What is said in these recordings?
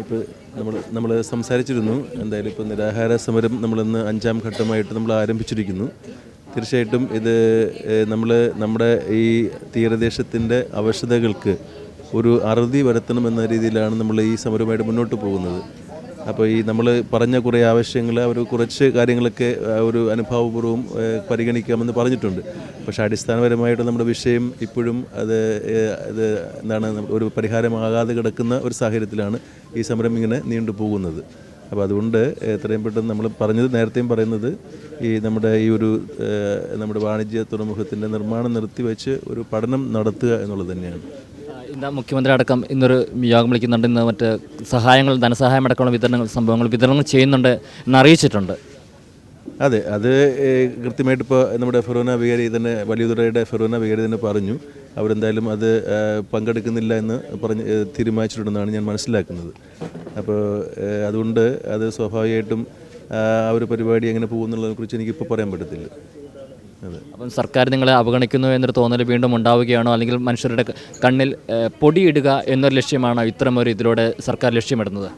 ഇപ്പോൾ നമ്മൾ നമ്മൾ സംസാരിച്ചിരുന്നു. എന്തായാലും ഇപ്പോൾ നിരാഹാര സമരം നമ്മളിന്ന് അഞ്ചാം ഘട്ടമായിട്ട് നമ്മൾ ആരംഭിച്ചിരിക്കുന്നു. തീർച്ചയായിട്ടും ഇത് നമ്മൾ നമ്മുടെ ഈ തീരദേശത്തിന്റെ അവശതകൾക്ക് ഒരു അറുതി വരുത്തണമെന്ന രീതിയിലാണ് നമ്മൾ ഈ സമരവുമായിട്ട് മുന്നോട്ട് പോകുന്നത്. അപ്പോൾ ഈ നമ്മൾ പറഞ്ഞ കുറേ ആവശ്യങ്ങൾ അവർ കുറച്ച് കാര്യങ്ങളൊക്കെ ഒരു അനുഭാവപൂർവം പരിഗണിക്കാമെന്ന് പറഞ്ഞിട്ടുണ്ട്. പക്ഷേ അടിസ്ഥാനപരമായിട്ട് നമ്മുടെ വിഷയം ഇപ്പോഴും അത് ഇത് എന്താണ് ഒരു പരിഹാരമാകാതെ കിടക്കുന്ന ഒരു സാഹചര്യത്തിലാണ് ഈ സമരം ഇങ്ങനെ നീണ്ടു പോകുന്നത്. അപ്പോൾ അതുകൊണ്ട് എത്രയും പെട്ടെന്ന് നമ്മൾ പറഞ്ഞത് നേരത്തെയും പറയുന്നത് ഈ നമ്മുടെ ഈ ഒരു നമ്മുടെ വാണിജ്യ തുറമുഖത്തിന്റെ നിർമ്മാണം നിർത്തിവെച്ച് ഒരു പഠനം നടത്തുക എന്നുള്ളത് തന്നെയാണ്. ഇന്ന് മുഖ്യമന്ത്രി അടക്കം ഇന്നൊരു യോഗം വിളിക്കുന്നുണ്ട്. ഇന്ന് മറ്റ് സഹായങ്ങൾ ധനസഹായം അടക്കമുള്ള വിതരണങ്ങൾ സംഭവങ്ങൾ വിതരണം ചെയ്യുന്നുണ്ട് എന്ന് അറിയിച്ചിട്ടുണ്ട് അതെ അത് കൃത്യമായിട്ട് ഇപ്പോൾ നമ്മുടെ ഫെറോന വികാരി തന്നെ വലിയതുറയുടെ ഫെറോന വികാരി തന്നെ പറഞ്ഞു. അവരെന്തായാലും അത് പങ്കെടുക്കുന്നില്ല എന്ന് പറഞ്ഞ് തീരുമാനിച്ചിട്ടുണ്ടെന്നാണ് ഞാൻ മനസ്സിലാക്കുന്നത്. അപ്പോൾ അതുകൊണ്ട് അത് സ്വാഭാവികമായിട്ടും ആ ഒരു പരിപാടി എങ്ങനെ പോകുന്നുള്ളതിനെക്കുറിച്ച് എനിക്കിപ്പോൾ പറയാൻ പറ്റത്തില്ല. അപ്പം സർക്കാർ നിങ്ങളെ അവഗണിക്കുന്നു എന്നൊരു തോന്നൽ വീണ്ടും ഉണ്ടാവുകയാണോ? അല്ലെങ്കിൽ മനുഷ്യരുടെ കണ്ണിൽ പൊടിയിടുക എന്നൊരു ലക്ഷ്യമാണോ ഇത്തരമൊരു ഇതിലൂടെ സർക്കാർ ലക്ഷ്യമിടുന്നത്?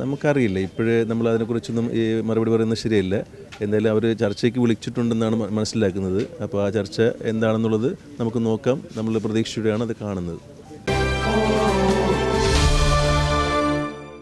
നമുക്കറിയില്ല. ഇപ്പോഴേ നമ്മൾ അതിനെക്കുറിച്ചൊന്നും ഈ മറുപടി പറയുന്നത് ശരിയല്ല. എന്തായാലും അവർ ചർച്ചയ്ക്ക് വിളിച്ചിട്ടുണ്ടെന്നാണ് മനസ്സിലാക്കുന്നത്. അപ്പോൾ ആ ചർച്ച എന്താണെന്നുള്ളത് നമുക്ക് നോക്കാം. നമ്മൾ പ്രതീക്ഷയോടെയാണ് അത് കാണുന്നത്.